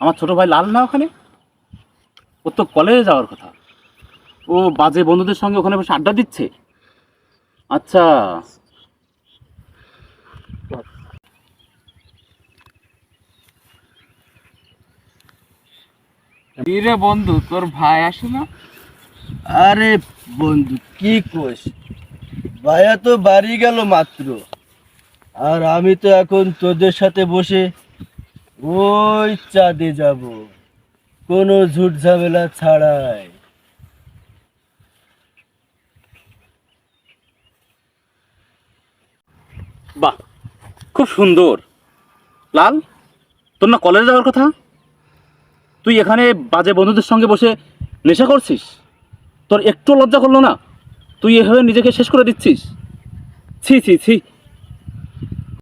আমার ছোট ভাই লাল না ওখানে? ও তো কলেজে যাওয়ার কথা। ও বাজে বন্ধুদের সঙ্গে ওখানে বসে আড্ডা দিচ্ছে? আচ্ছা। রে বন্ধু তোর ভাই আসে না? আরে বন্ধু কি কোষ ভাইয়া তো বাড়ি গেল মাত্র। আর আমি তো এখন তোদের সাথে বসে ওই চাঁদে যাব। কোনো ঝুট ঝামেলা ছাড়াই। বাহ, খুব সুন্দর। লাল, তোর না কলেজে যাওয়ার কথা? তুই এখানে বাজে বন্ধুদের সঙ্গে বসে নেশা করছিস? তোর একটু লজ্জা করল না? তুই এভাবে নিজেকে শেষ করে দিচ্ছিস? ছি ছি ছি।